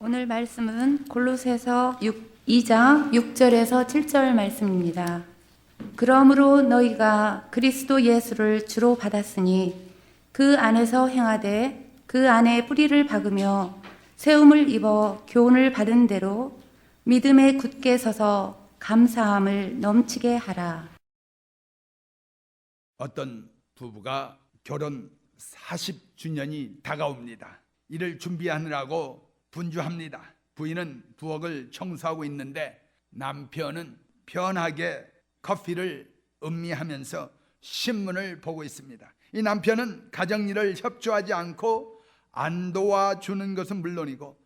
오늘 말씀은 골로새서 6, 2장 6절에서 7절 말씀입니다. 그러므로 너희가 그리스도 예수를 주로 받았으니 그 안에서 행하되 그 안에 뿌리를 박으며 세움을 입어 교훈을 받은 대로 믿음에 굳게 서서 감사함을 넘치게 하라. 어떤 부부가 결혼 40주년이 다가옵니다. 이를 준비하느라고 분주합니다. 부인은 부엌을 청소하고 있는데 남편은 편하게 커피를 음미하면서 신문을 보고 있습니다. 이 남편은 가정일을 협조하지 않고 안 도와주는 것은 물론이고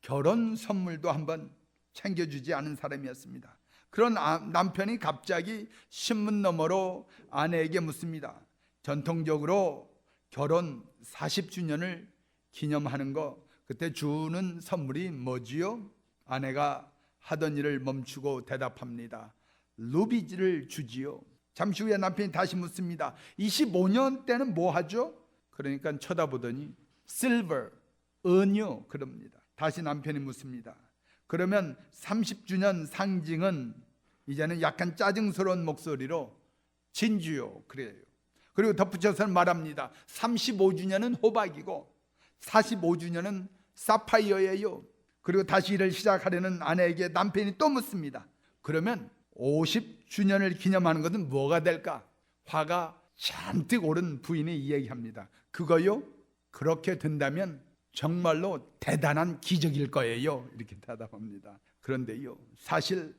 결혼 선물도 한번 챙겨주지 않은 사람이었습니다. 그런 아- 남편이 갑자기 신문 너머로 아내에게 묻습니다. 전통적으로 결혼 40주년을 기념하는 거 그때 주는 선물이 뭐지요? 아내가 하던 일을 멈추고 대답합니다. 루비지를 주지요. 잠시 후에 남편이 다시 묻습니다. 25년 때는 뭐 하죠? 그러니까 쳐다보더니 silver, 은요 그럽니다. 다시 남편이 묻습니다. 그러면 30주년 상징은 이제는 약간 짜증스러운 목소리로 진주요 그래요. 그리고 덧붙여서는 말합니다. 35주년은 호박이고 45주년은 사파이어예요. 그리고 다시 일을 시작하려는 아내에게 남편이 또 묻습니다. 그러면 50주년을 기념하는 것은 뭐가 될까? 화가 잔뜩 오른 부인이 이야기합니다. 그거요? 그렇게 된다면 정말로 대단한 기적일 거예요. 이렇게 대답합니다. 그런데요, 사실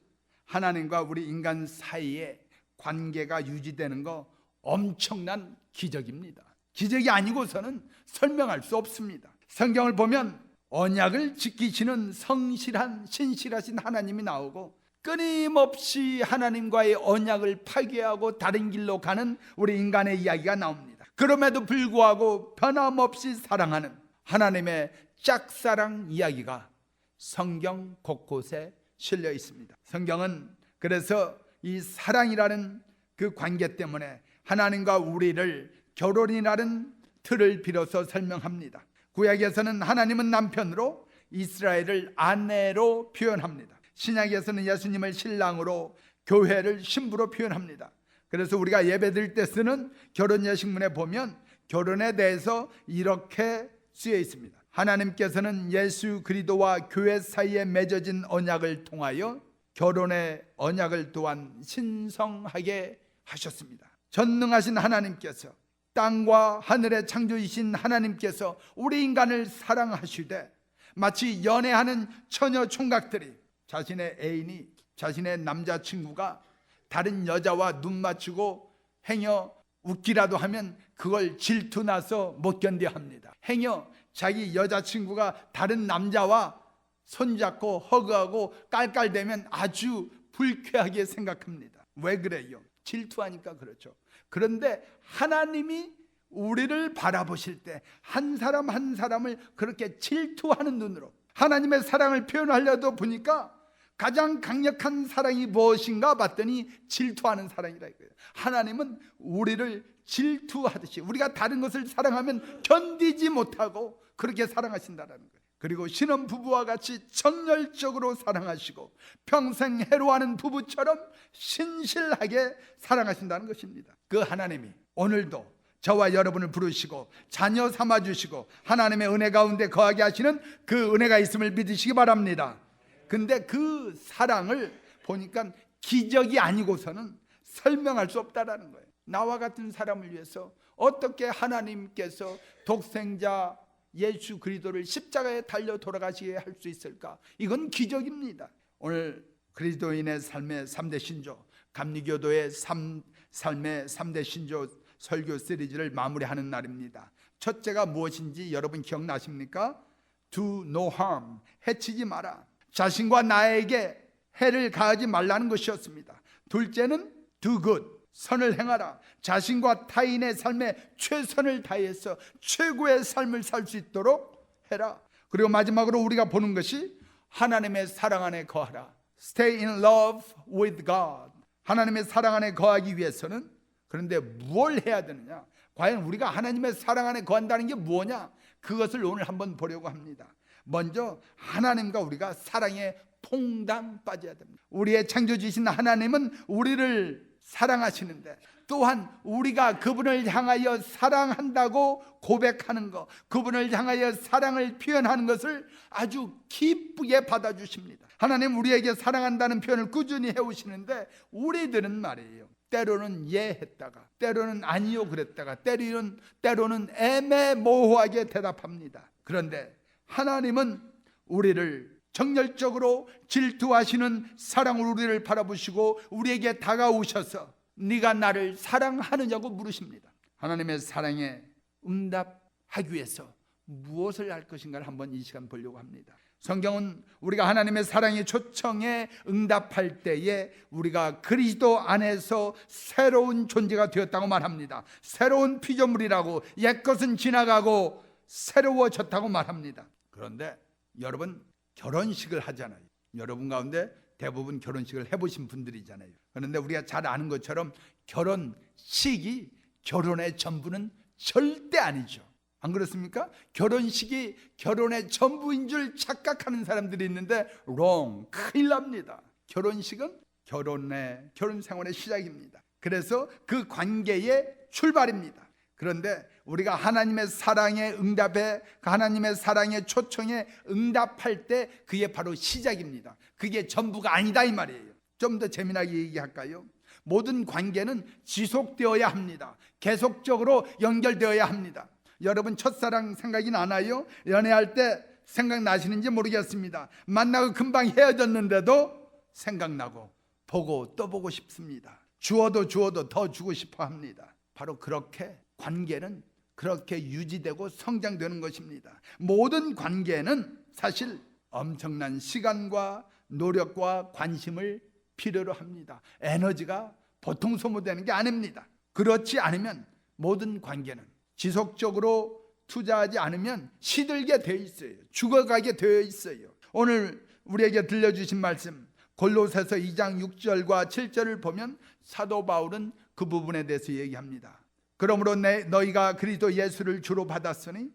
하나님과 우리 인간 사이에 관계가 유지되는 거 엄청난 기적입니다. 기적이 아니고서는 설명할 수 없습니다. 성경을 보면 언약을 지키시는 성실한 신실하신 하나님이 나오고 끊임없이 하나님과의 언약을 파괴하고 다른 길로 가는 우리 인간의 이야기가 나옵니다. 그럼에도 불구하고 변함없이 사랑하는 하나님의 짝사랑 이야기가 성경 곳곳에 실려 있습니다. 성경은 그래서 이 사랑이라는 그 관계 때문에 하나님과 우리를 결혼이라는 틀을 빌어서 설명합니다. 구약에서는 하나님은 남편으로 이스라엘을 아내로 표현합니다. 신약에서는 예수님을 신랑으로 교회를 신부로 표현합니다. 그래서 우리가 예배 드릴 때 쓰는 결혼 예식문에 보면 결혼에 대해서 이렇게 쓰여 있습니다. 하나님께서는 예수 그리스도와 교회 사이에 맺어진 언약을 통하여 결혼의 언약을 또한 신성하게 하셨습니다. 전능하신 하나님께서 땅과 하늘의 창조이신 하나님께서 우리 인간을 사랑하시되 마치 연애하는 처녀 총각들이 자신의 애인이 자신의 남자친구가 다른 여자와 눈 맞추고 행여 웃기라도 하면 그걸 질투나서 못 견뎌 합니다. 행여 자기 여자친구가 다른 남자와 손잡고 허그하고 깔깔대면 아주 불쾌하게 생각합니다. 왜 그래요? 질투하니까 그렇죠. 그런데 하나님이 우리를 바라보실 때 한 사람 한 사람을 그렇게 질투하는 눈으로 하나님의 사랑을 표현하려도 보니까 가장 강력한 사랑이 무엇인가 봤더니 질투하는 사랑이라 이거예요. 하나님은 우리를 질투하듯이 우리가 다른 것을 사랑하면 견디지 못하고 그렇게 사랑하신다라는 거예요. 그리고 신혼 부부와 같이 정열적으로 사랑하시고 평생 해로하는 부부처럼 신실하게 사랑하신다는 것입니다. 그 하나님이 오늘도 저와 여러분을 부르시고 자녀 삼아 주시고 하나님의 은혜 가운데 거하게 하시는 그 은혜가 있음을 믿으시기 바랍니다. 근데 그 사랑을 보니까 기적이 아니고서는 설명할 수 없다라는 거예요. 나와 같은 사람을 위해서 어떻게 하나님께서 독생자 예수 그리스도를 십자가에 달려 돌아가시게 할 수 있을까? 이건 기적입니다. 오늘 그리스도인의 삶의 3대 신조 감리교도의 삶, 삶의 3대 신조 설교 시리즈를 마무리하는 날입니다. 첫째가 무엇인지 여러분 기억나십니까? Do no harm. 해치지 마라. 자신과 나에게 해를 가하지 말라는 것이었습니다. 둘째는 do good. 선을 행하라. 자신과 타인의 삶에 최선을 다해서 최고의 삶을 살 수 있도록 해라. 그리고 마지막으로 우리가 보는 것이 하나님의 사랑 안에 거하라. Stay in love with God. 하나님의 사랑 안에 거하기 위해서는 그런데 뭘 해야 되느냐? 과연 우리가 하나님의 사랑 안에 거한다는 게 뭐냐? 그것을 오늘 한번 보려고 합니다. 먼저 하나님과 우리가 사랑에 퐁당 빠져야 됩니다. 우리의 창조주신 하나님은 우리를 사랑하시는데 또한 우리가 그분을 향하여 사랑한다고 고백하는 것, 그분을 향하여 사랑을 표현하는 것을 아주 기쁘게 받아주십니다. 하나님 우리에게 사랑한다는 표현을 꾸준히 해오시는데 우리들은 말이에요. 때로는 예 했다가 때로는 아니요 그랬다가 때로는 때로는 애매모호하게 대답합니다. 그런데 하나님은 우리를 정열적으로 질투하시는 사랑으로 우리를 바라보시고 우리에게 다가오셔서 네가 나를 사랑하느냐고 물으십니다. 하나님의 사랑에 응답하기 위해서 무엇을 할 것인가를 한번 이 시간 보려고 합니다. 성경은 우리가 하나님의 사랑의 초청에 응답할 때에 우리가 그리스도 안에서 새로운 존재가 되었다고 말합니다. 새로운 피조물이라고 옛것은 지나가고 새로워졌다고 말합니다. 그런데 여러분 결혼식을 하잖아요. 여러분 가운데 대부분 결혼식을 해보신 분들이잖아요. 그런데 우리가 잘 아는 것처럼 결혼식이 결혼의 전부는 절대 아니죠. 안 그렇습니까? 결혼식이 결혼의 전부인 줄 착각하는 사람들이 있는데 wrong 큰일 납니다. 결혼식은 결혼의 결혼 생활의 시작입니다. 그래서 그 관계의 출발입니다. 그런데 우리가 하나님의 사랑에 응답해 그 하나님의 사랑의 초청에 응답할 때 그게 바로 시작입니다. 그게 전부가 아니다 이 말이에요. 좀 더 재미나게 얘기할까요? 모든 관계는 지속되어야 합니다. 계속적으로 연결되어야 합니다. 여러분 첫사랑 생각이 나나요? 연애할 때 생각나시는지 모르겠습니다. 만나고 금방 헤어졌는데도 생각나고 보고 또 보고 싶습니다. 주어도 주어도 더 주고 싶어 합니다. 바로 그렇게 관계는 그렇게 유지되고 성장되는 것입니다. 모든 관계는 사실 엄청난 시간과 노력과 관심을 필요로 합니다. 에너지가 보통 소모되는 게 아닙니다. 그렇지 않으면 모든 관계는 지속적으로 투자하지 않으면 시들게 되어 있어요. 죽어가게 되어 있어요. 오늘 우리에게 들려주신 말씀 골로새서 2장 6절과 7절을 보면 사도 바울은 그 부분에 대해서 얘기합니다. 그러므로 내, 너희가 그리스도 예수를 주로 받았으니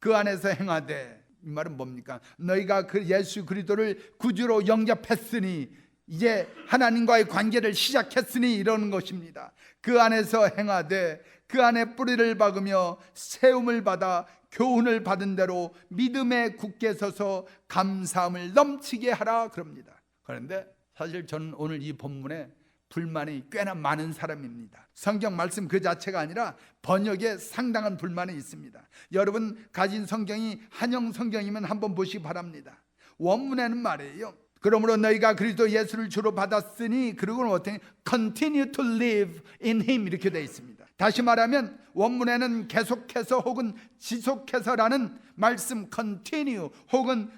그 안에서 행하되 이 말은 뭡니까? 너희가 그 예수 그리스도를 구주로 영접했으니 이제 하나님과의 관계를 시작했으니 이러는 것입니다. 그 안에서 행하되 그 안에 뿌리를 박으며 세움을 받아 교훈을 받은 대로 믿음에 굳게 서서 감사함을 넘치게 하라 그럽니다. 그런데 사실 저는 오늘 이 본문에 불만이 꽤나 많은 사람입니다. 성경 말씀 그 자체가 아니라 번역에 상당한 불만이 있습니다. 여러분 가진 성경이 한영 성경이면 한번 보시기 바랍니다. 원문에는 말이에요. 그러므로 너희가 그리스도 예수를 주로 받았으니 그리고는 어떻게 continue to live in him 이렇게 되어 있습니다. 다시 말하면 원문에는 계속해서 혹은 지속해서라는 말씀 continue 혹은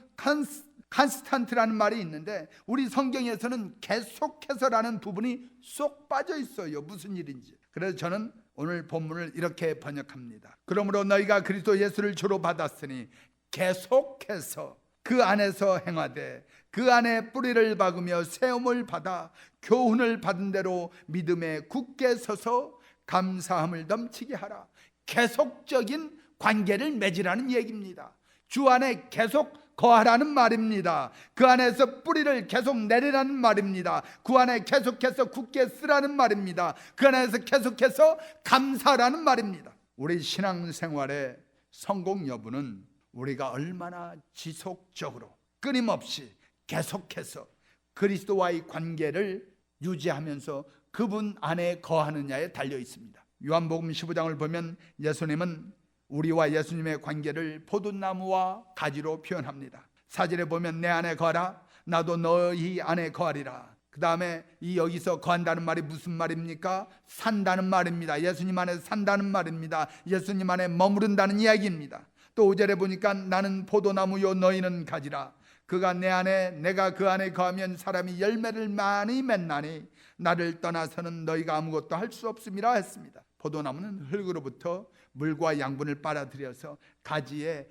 constant라는 말이 있는데 우리 성경에서는 계속해서라는 부분이 쏙 빠져 있어요. 무슨 일인지. 그래서 저는 오늘 본문을 이렇게 번역합니다. 그러므로 너희가 그리스도 예수를 주로 받았으니 계속해서 그 안에서 행하되 그 안에 뿌리를 박으며 세움을 받아 교훈을 받은 대로 믿음에 굳게 서서 감사함을 넘치게 하라. 계속적인 관계를 맺으라는 얘기입니다. 주 안에 계속 거하라는 말입니다. 그 안에서 뿌리를 계속 내리라는 말입니다. 그 안에 계속해서 굳게 쓰라는 말입니다. 그 안에서 계속해서 감사라는 말입니다. 우리 신앙생활의 성공 여부는 우리가 얼마나 지속적으로 끊임없이 계속해서 그리스도와의 관계를 유지하면서 그분 안에 거하느냐에 달려 있습니다. 요한복음 15장을 보면 예수님은 우리와 예수님의 관계를 포도나무와 가지로 표현합니다. 사진에 보면 내 안에 거하라 나도 너희 안에 거하리라. 그 다음에 이 여기서 거한다는 말이 무슨 말입니까? 산다는 말입니다. 예수님 안에 산다는 말입니다. 예수님 안에 머무른다는 이야기입니다. 또 5절에 보니까 나는 포도나무요 너희는 가지라. 그가 내 안에 내가 그 안에 거하면 사람이 열매를 많이 맺나니 나를 떠나서는 너희가 아무것도 할 수 없음이라 했습니다. 포도나무는 흙으로부터 물과 양분을 빨아들여서 가지에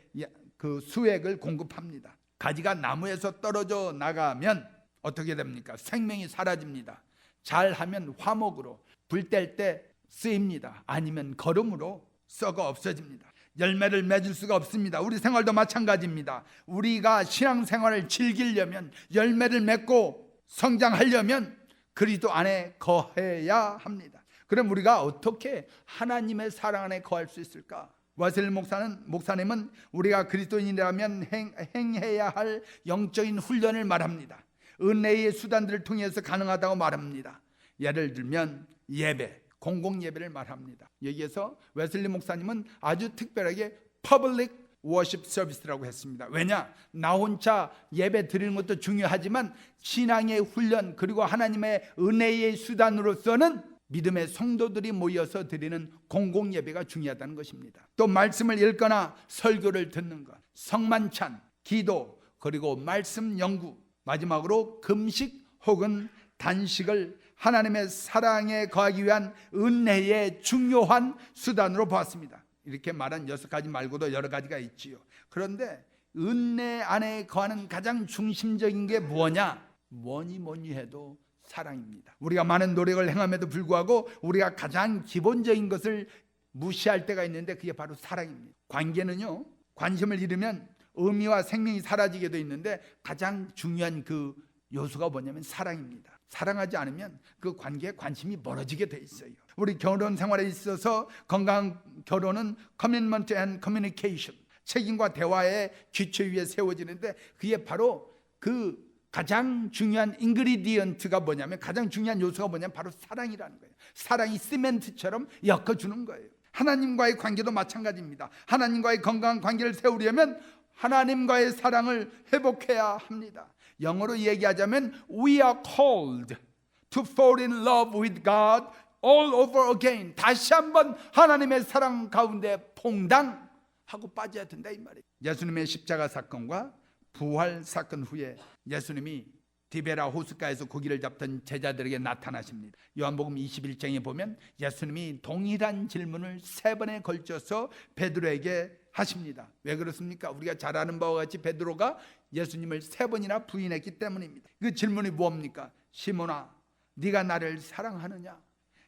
그 수액을 공급합니다. 가지가 나무에서 떨어져 나가면 어떻게 됩니까? 생명이 사라집니다. 잘하면 화목으로 불 뗄 때 쓰입니다. 아니면 거름으로 썩어 없어집니다. 열매를 맺을 수가 없습니다. 우리 생활도 마찬가지입니다. 우리가 신앙생활을 즐기려면 열매를 맺고 성장하려면 그리스도 안에 거해야 합니다. 그럼 우리가 어떻게 하나님의 사랑 안에 거할 수 있을까? 와슬 목사는 목사님은 우리가 그리스도인이라면 행, 행해야 할 영적인 훈련을 말합니다. 은혜의 수단들을 통해서 가능하다고 말합니다. 예를 들면 예배, 공공 예배를 말합니다. 여기에서 웨슬리 목사님은 아주 특별하게 public worship service라고 했습니다. 왜냐? 나 혼자 예배 드리는 것도 중요하지만 신앙의 훈련 그리고 하나님의 은혜의 수단으로서는 믿음의 성도들이 모여서 드리는 공공 예배가 중요하다는 것입니다. 또 말씀을 읽거나 설교를 듣는 것, 성만찬, 기도, 그리고 말씀 연구, 마지막으로 금식 혹은 단식을 하나님의 사랑에 거하기 위한 은혜의 중요한 수단으로 보았습니다. 이렇게 말한 여섯 가지 말고도 여러 가지가 있지요. 그런데 은혜 안에 거하는 가장 중심적인 게 뭐냐? 뭐니 뭐니 해도 사랑입니다. 우리가 많은 노력을 행함에도 불구하고 우리가 가장 기본적인 것을 무시할 때가 있는데 그게 바로 사랑입니다. 관계는요, 관심을 잃으면 의미와 생명이 사라지게 돼 있는데 가장 중요한 그 요소가 뭐냐면 사랑입니다. 사랑하지 않으면 그 관계에 관심이 멀어지게 돼 있어요. 우리 결혼 생활에 있어서 건강한 결혼은 커밋먼트 앤 커뮤니케이션 책임과 대화의 기초 위에 세워지는데 그게 바로 그 가장 중요한 인그리디언트가 뭐냐면 가장 중요한 요소가 뭐냐면 바로 사랑이라는 거예요. 사랑이 시멘트처럼 엮어주는 거예요. 하나님과의 관계도 마찬가지입니다. 하나님과의 건강한 관계를 세우려면 하나님과의 사랑을 회복해야 합니다. 영어로 얘기하자면 we are called to fall in love with God all over again. 다시 한번 하나님의 사랑 가운데 퐁당하고 빠져야 된다 이 말이에요. 예수님의 십자가 사건과 부활 사건 후에 예수님이 디베라 호숫가에서 고기를 잡던 제자들에게 나타나십니다. 요한복음 21장에 보면 예수님이 동일한 질문을 세 번에 걸쳐서 베드로에게 하십니다. 왜 그렇습니까? 우리가 잘 아는 바와 같이 베드로가 예수님을 세 번이나 부인했기 때문입니다. 그 질문이 뭡니까? 시몬아, 네가 나를 사랑하느냐?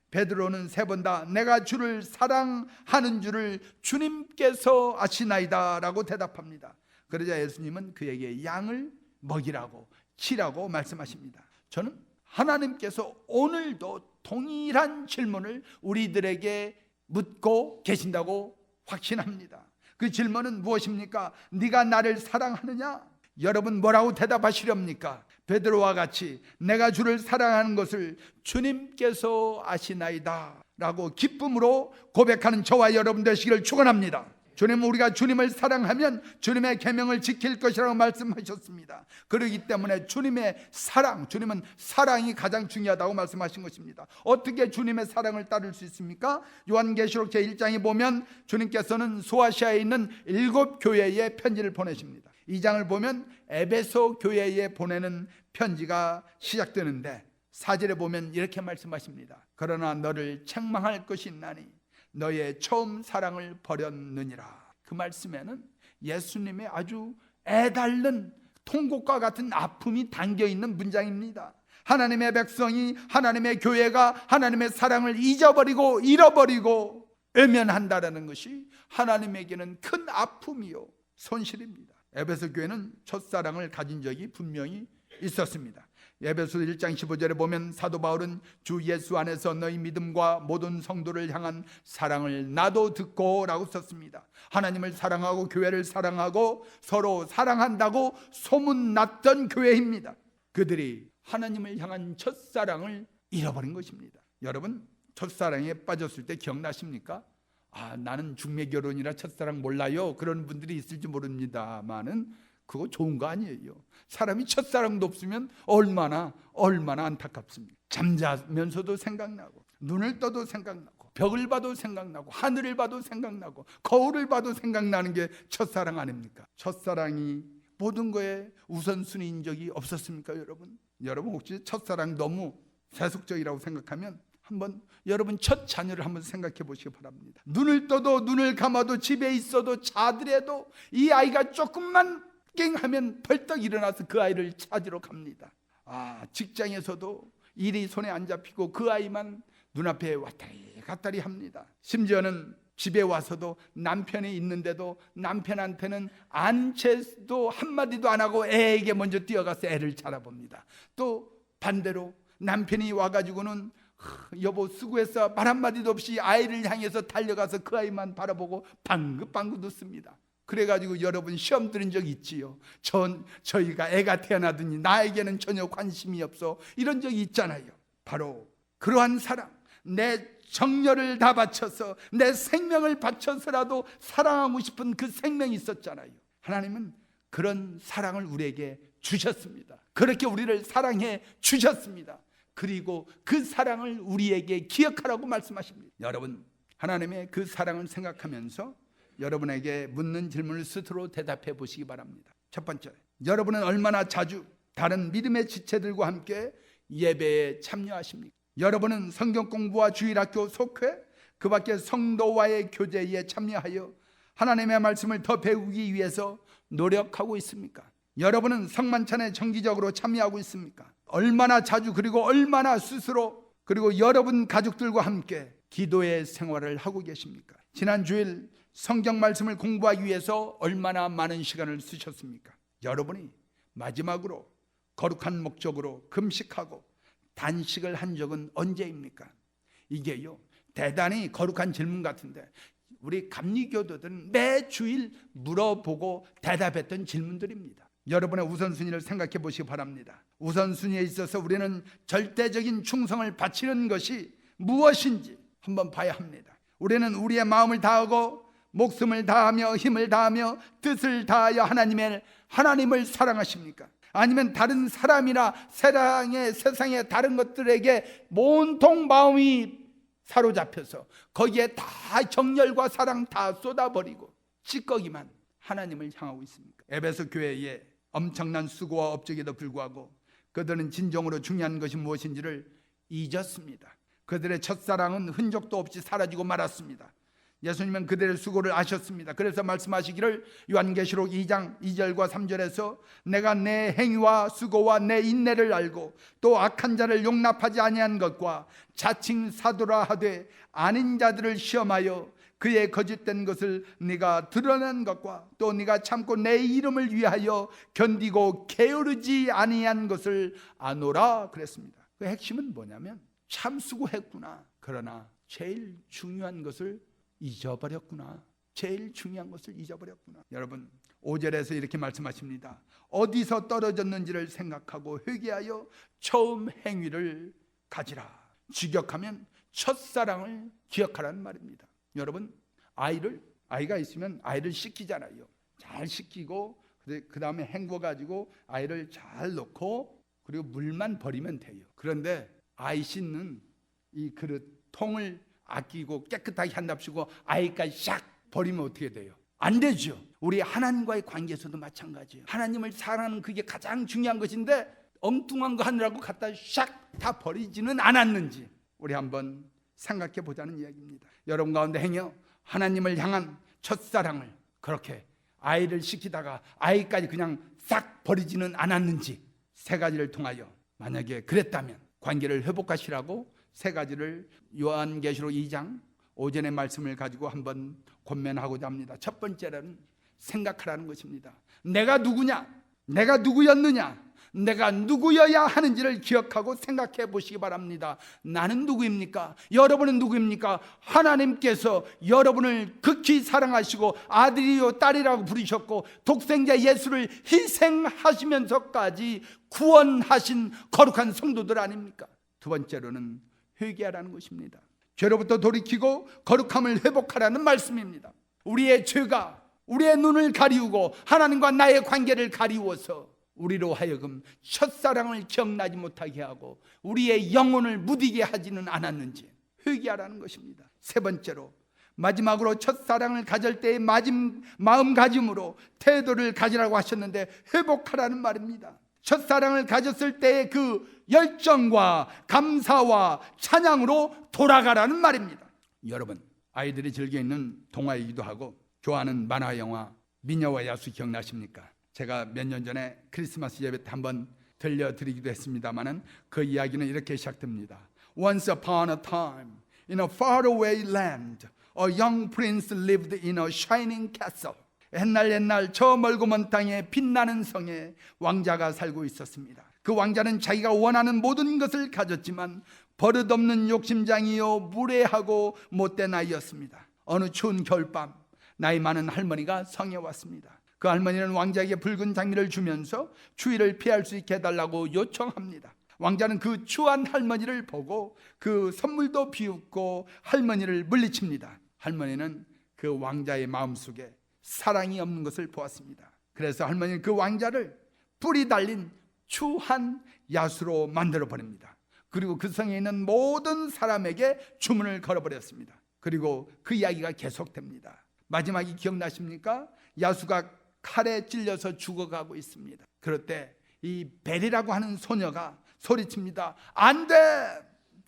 베드로는 세 번 다 내가 주를 사랑하는 줄을 주님께서 아시나이다라고 대답합니다. 그러자 예수님은 그에게 양을 먹이라고 치라고 말씀하십니다. 저는 하나님께서 오늘도 동일한 질문을 우리들에게 묻고 계신다고 확신합니다. 그 질문은 무엇입니까? 네가 나를 사랑하느냐? 여러분 뭐라고 대답하시렵니까? 베드로와 같이 내가 주를 사랑하는 것을 주님께서 아시나이다 라고 기쁨으로 고백하는 저와 여러분 되시기를 축원합니다. 주님 우리가 주님을 사랑하면 주님의 계명을 지킬 것이라고 말씀하셨습니다. 그러기 때문에 주님의 사랑, 주님은 사랑이 가장 중요하다고 말씀하신 것입니다. 어떻게 주님의 사랑을 따를 수 있습니까? 요한계시록 제 1장에 보면 주님께서는 소아시아에 있는 일곱 교회에 편지를 보내십니다. 이 장을 보면 에베소 교회에 보내는 편지가 시작되는데 사절에 보면 이렇게 말씀하십니다. 그러나 너를 책망할 것이 있나니 너의 처음 사랑을 버렸느니라. 그 말씀에는 예수님의 아주 애달른 통곡과 같은 아픔이 담겨 있는 문장입니다. 하나님의 백성이 하나님의 교회가 하나님의 사랑을 잊어버리고 잃어버리고 외면한다라는 것이 하나님에게는 큰 아픔이요 손실입니다. 에베소 교회는 첫사랑을 가진 적이 분명히 있었습니다. 에베소 1장 15절에 보면 사도 바울은 주 예수 안에서 너희 믿음과 모든 성도를 향한 사랑을 나도 듣고 라고 썼습니다. 하나님을 사랑하고 교회를 사랑하고 서로 사랑한다고 소문났던 교회입니다. 그들이 하나님을 향한 첫사랑을 잃어버린 것입니다. 여러분 첫사랑에 빠졌을 때 기억나십니까? 아, 나는 중매 결혼이라 첫사랑 몰라요. 그런 분들이 있을지 모릅니다만은 그거 좋은 거 아니에요. 사람이 첫사랑도 없으면 얼마나 얼마나 안타깝습니다. 잠자면서도 생각나고 눈을 떠도 생각나고 벽을 봐도 생각나고 하늘을 봐도 생각나고 거울을 봐도 생각나는 게 첫사랑 아닙니까? 첫사랑이 모든 거에 우선순위인 적이 없었습니까, 여러분? 여러분 혹시 첫사랑 너무 세속적이라고 생각하면 한번 여러분 첫 자녀를 한번 생각해 보시기 바랍니다. 눈을 떠도 눈을 감아도 집에 있어도 자더라도 이 아이가 조금만 깽하면 벌떡 일어나서 그 아이를 찾으러 갑니다. 아 직장에서도 일이 손에 안 잡히고 그 아이만 눈앞에 왔다리 갔다리 합니다. 심지어는 집에 와서도 남편이 있는데도 남편한테는 안 채도 한마디도 안 하고 애에게 먼저 뛰어가서 애를 자라봅니다. 또 반대로 남편이 와가지고는 하, 여보 수고했어 말 한마디도 없이 아이를 향해서 달려가서 그 아이만 바라보고 방긋방긋 웃습니다. 그래가지고 여러분 시험 들은 적 있지요. 전 저희가 애가 태어나더니 나에게는 전혀 관심이 없어 이런 적이 있잖아요. 바로 그러한 사랑, 내 정열을 다 바쳐서 내 생명을 바쳐서라도 사랑하고 싶은 그 생명이 있었잖아요. 하나님은 그런 사랑을 우리에게 주셨습니다. 그렇게 우리를 사랑해 주셨습니다. 그리고 그 사랑을 우리에게 기억하라고 말씀하십니다. 여러분, 하나님의 그 사랑을 생각하면서 여러분에게 묻는 질문을 스스로 대답해 보시기 바랍니다. 첫 번째, 여러분은 얼마나 자주 다른 믿음의 지체들과 함께 예배에 참여하십니까? 여러분은 성경 공부와 주일학교 속회, 그 밖에 성도와의 교제에 참여하여 하나님의 말씀을 더 배우기 위해서 노력하고 있습니까? 여러분은 성만찬에 정기적으로 참여하고 있습니까? 얼마나 자주 그리고 얼마나 스스로 그리고 여러분 가족들과 함께 기도의 생활을 하고 계십니까? 지난 주일 성경 말씀을 공부하기 위해서 얼마나 많은 시간을 쓰셨습니까? 여러분이 마지막으로 거룩한 목적으로 금식하고 단식을 한 적은 언제입니까? 이게요 대단히 거룩한 질문 같은데 우리 감리교도들은 매 주일 물어보고 대답했던 질문들입니다. 여러분의 우선순위를 생각해 보시기 바랍니다. 우선순위에 있어서 우리는 절대적인 충성을 바치는 것이 무엇인지 한번 봐야 합니다. 우리는 우리의 마음을 다하고 목숨을 다하며 힘을 다하며 뜻을 다하여 하나님의 하나님을 사랑하십니까? 아니면 다른 사람이나 세상의 세상의 다른 것들에게 온통 마음이 사로잡혀서 거기에 다 정열과 사랑 다 쏟아버리고 찌꺼기만 하나님을 향하고 있습니까? 에베소 교회에 엄청난 수고와 업적에도 불구하고 그들은 진정으로 중요한 것이 무엇인지를 잊었습니다. 그들의 첫사랑은 흔적도 없이 사라지고 말았습니다. 예수님은 그들의 수고를 아셨습니다. 그래서 말씀하시기를 요한계시록 2장 2절과 3절에서 내가 내 행위와 수고와 내 인내를 알고 또 악한 자를 용납하지 아니한 것과 자칭 사도라 하되 아닌 자들을 시험하여 그의 거짓된 것을 네가 드러낸 것과 또 네가 참고 내 이름을 위하여 견디고 게으르지 아니한 것을 아노라 그랬습니다. 그 핵심은 뭐냐면 참 수고했구나. 그러나 제일 중요한 것을 잊어버렸구나. 제일 중요한 것을 잊어버렸구나. 여러분, 5절에서 이렇게 말씀하십니다. 어디서 떨어졌는지를 생각하고 회개하여 처음 행위를 가지라. 직역하면 첫사랑을 기억하라는 말입니다. 여러분, 아이를 아이가 있으면 아이를 씻기잖아요. 잘 씻기고 그 다음에 헹궈 가지고 아이를 잘 넣고 그리고 물만 버리면 돼요. 그런데 아이 씻는 이 그릇 통을 아끼고 깨끗하게 한답시고 아이까지 샥 버리면 어떻게 돼요? 안 되죠. 우리 하나님과의 관계에서도 마찬가지예요. 하나님을 사랑하는 그게 가장 중요한 것인데 엉뚱한 거 하느라고 갖다 샥 다 버리지는 않았는지 우리 한번 생각해 보자는 이야기입니다. 여러분 가운데 행여 하나님을 향한 첫사랑을 그렇게 아이를 시키다가 아이까지 그냥 싹 버리지는 않았는지 세 가지를 통하여 만약에 그랬다면 관계를 회복하시라고 세 가지를 요한계시록 2장 오전의 말씀을 가지고 한번 권면하고자 합니다. 첫 번째는 생각하라는 것입니다. 내가 누구냐? 내가 누구였느냐? 내가 누구여야 하는지를 기억하고 생각해 보시기 바랍니다. 나는 누구입니까? 여러분은 누구입니까? 하나님께서 여러분을 극히 사랑하시고 아들이요 딸이라고 부르셨고 독생자 예수를 희생하시면서까지 구원하신 거룩한 성도들 아닙니까? 두 번째로는 회개하라는 것입니다. 죄로부터 돌이키고 거룩함을 회복하라는 말씀입니다. 우리의 죄가 우리의 눈을 가리우고 하나님과 나의 관계를 가리워서 우리로 하여금 첫사랑을 기억나지 못하게 하고 우리의 영혼을 무디게 하지는 않았는지 회개하라는 것입니다. 세 번째로 마지막으로 첫사랑을 가질 때의 마짐, 마음가짐으로 태도를 가지라고 하셨는데 회복하라는 말입니다. 첫사랑을 가졌을 때의 그 열정과 감사와 찬양으로 돌아가라는 말입니다. 여러분, 아이들이 즐겨 있는 동화이기도 하고 좋아하는 만화 영화 미녀와 야수 기억나십니까? 제가 몇 년 전에 크리스마스 예배 때 한번 들려드리기도 했습니다만은 그 이야기는 이렇게 시작됩니다. Once upon a time, in a faraway land, A young prince lived in a shining castle. 옛날 옛날 저 멀고 먼 땅에 빛나는 성에 왕자가 살고 있었습니다. 그 왕자는 자기가 원하는 모든 것을 가졌지만 버릇없는 욕심장이요 무례하고 못된 아이였습니다. 어느 추운 겨울밤 나이 많은 할머니가 성에 왔습니다. 그 할머니는 왕자에게 붉은 장미를 주면서 추위를 피할 수 있게 해달라고 요청합니다. 왕자는 그 추한 할머니를 보고 그 선물도 비웃고 할머니를 물리칩니다. 할머니는 그 왕자의 마음속에 사랑이 없는 것을 보았습니다. 그래서 할머니는 그 왕자를 뿌리 달린 추한 야수로 만들어 버립니다. 그리고 그 성에 있는 모든 사람에게 주문을 걸어 버렸습니다. 그리고 그 이야기가 계속됩니다. 마지막이 기억나십니까? 야수가 칼에 찔려서 죽어가고 있습니다. 그럴 때이 벨이라고 하는 소녀가 소리칩니다. 안 돼!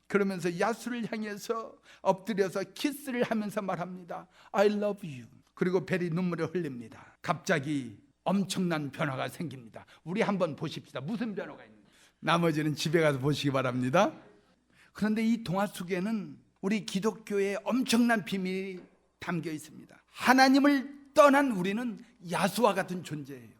그러면서 야수를 향해서 엎드려서 키스를 하면서 말합니다. I love you. 그리고 벨이 눈물을 흘립니다. 갑자기 엄청난 변화가 생깁니다. 우리 한번 보십시다. 무슨 변화가 있는지. 나머지는 집에 가서 보시기 바랍니다. 그런데 이 동화 속에는 우리 기독교의 엄청난 비밀이 담겨 있습니다. 하나님을 떠난 우리는 야수와 같은 존재예요.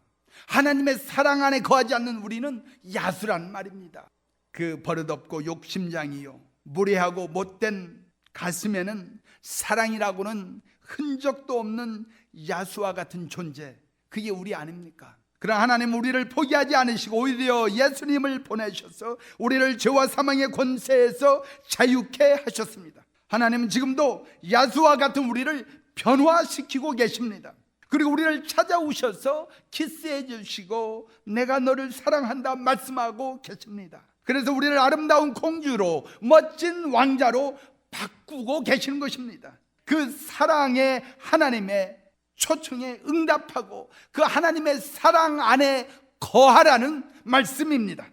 하나님의 사랑 안에 거하지 않는 우리는 야수란 말입니다. 그 버릇없고 욕심장이요. 무례하고 못된 가슴에는 사랑이라고는 흔적도 없는 야수와 같은 존재. 그게 우리 아닙니까? 그러나 하나님 우리를 포기하지 않으시고 오히려 예수님을 보내셔서 우리를 죄와 사망의 권세에서 자유케 하셨습니다. 하나님은 지금도 야수와 같은 우리를 변화시키고 계십니다. 그리고 우리를 찾아오셔서 키스해 주시고 내가 너를 사랑한다 말씀하고 계십니다. 그래서 우리를 아름다운 공주로 멋진 왕자로 바꾸고 계시는 것입니다. 그 사랑의 하나님의 초청에 응답하고 그 하나님의 사랑 안에 거하라는 말씀입니다.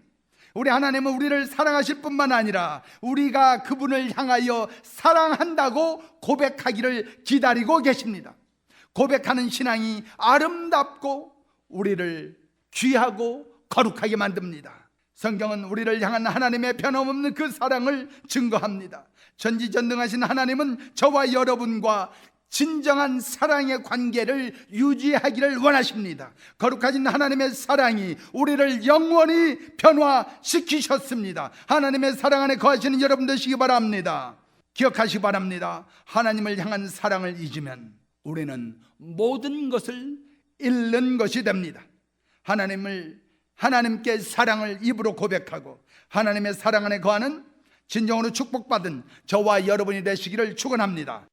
우리 하나님은 우리를 사랑하실 뿐만 아니라 우리가 그분을 향하여 사랑한다고 고백하기를 기다리고 계십니다. 고백하는 신앙이 아름답고 우리를 귀하고 거룩하게 만듭니다. 성경은 우리를 향한 하나님의 변함없는 그 사랑을 증거합니다. 전지전능하신 하나님은 저와 여러분과 진정한 사랑의 관계를 유지하기를 원하십니다. 거룩하신 하나님의 사랑이 우리를 영원히 변화시키셨습니다. 하나님의 사랑 안에 거하시는 여러분 되시기 바랍니다. 기억하시기 바랍니다. 하나님을 향한 사랑을 잊으면 우리는 모든 것을 잃는 것이 됩니다. 하나님을 하나님께 사랑을 입으로 고백하고 하나님의 사랑 안에 거하는 진정으로 축복받은 저와 여러분이 되시기를 축원합니다.